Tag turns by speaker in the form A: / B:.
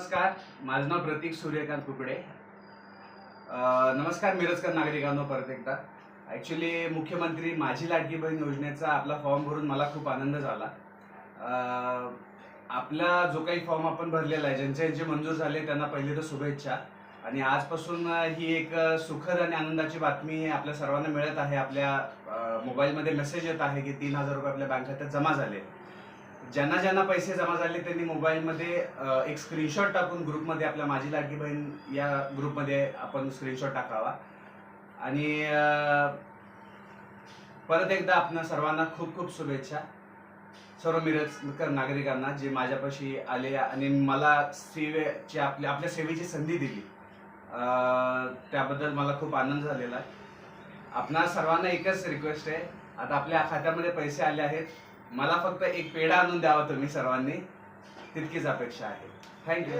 A: नमस्कार माझं नाव प्रतीक सूर्यकांत कुकडे. नमस्कार मिरजकर नागरिकांनो परत एकदा. ॲक्च्युली मुख्यमंत्री माझी लाडकी बहीण योजनेचा आपला फॉर्म भरून मला खूप आनंद झाला. आपला जो काही फॉर्म आपण भरलेला आहे ज्यांचे ज्यांचे मंजूर झाले त्यांना पहिले तर शुभेच्छा. आणि आजपासून ही एक सुखद आणि आनंदाची बातमी आपल्या सर्वांना मिळत आहे. आपल्या मोबाईलमध्ये मेसेज येत आहे की तीन हजार रुपये आपल्या बँक खात्यात जमा झाले. ज्यांना ज्यांना पैसे जमा झाले त्यांनी मोबाईलमध्ये एक स्क्रीनशॉट टाकून ग्रुपमध्ये आपल्या माझी लाडकी बहीण या ग्रुपमध्ये आपण स्क्रीनशॉट टाकावा. आणि परत एकदा आपणा सर्वांना खूप खूप शुभेच्छा. सर्व मिरजकर नागरिकांना जे माझ्यापाशी आले आणि मला सेवेची आपल्या आपल्या सेवेची संधी दिली त्याबद्दल मला खूप आनंद झालेला आहे. आपणा सर्वांना एकच रिक्वेस्ट आहे. आता आपल्या खात्यामध्ये पैसे आले आहेत. मला फक्त एक पेढा आणून द्यावा तुम्ही सर्वांनी. तितकीच अपेक्षा आहे. थँक्यू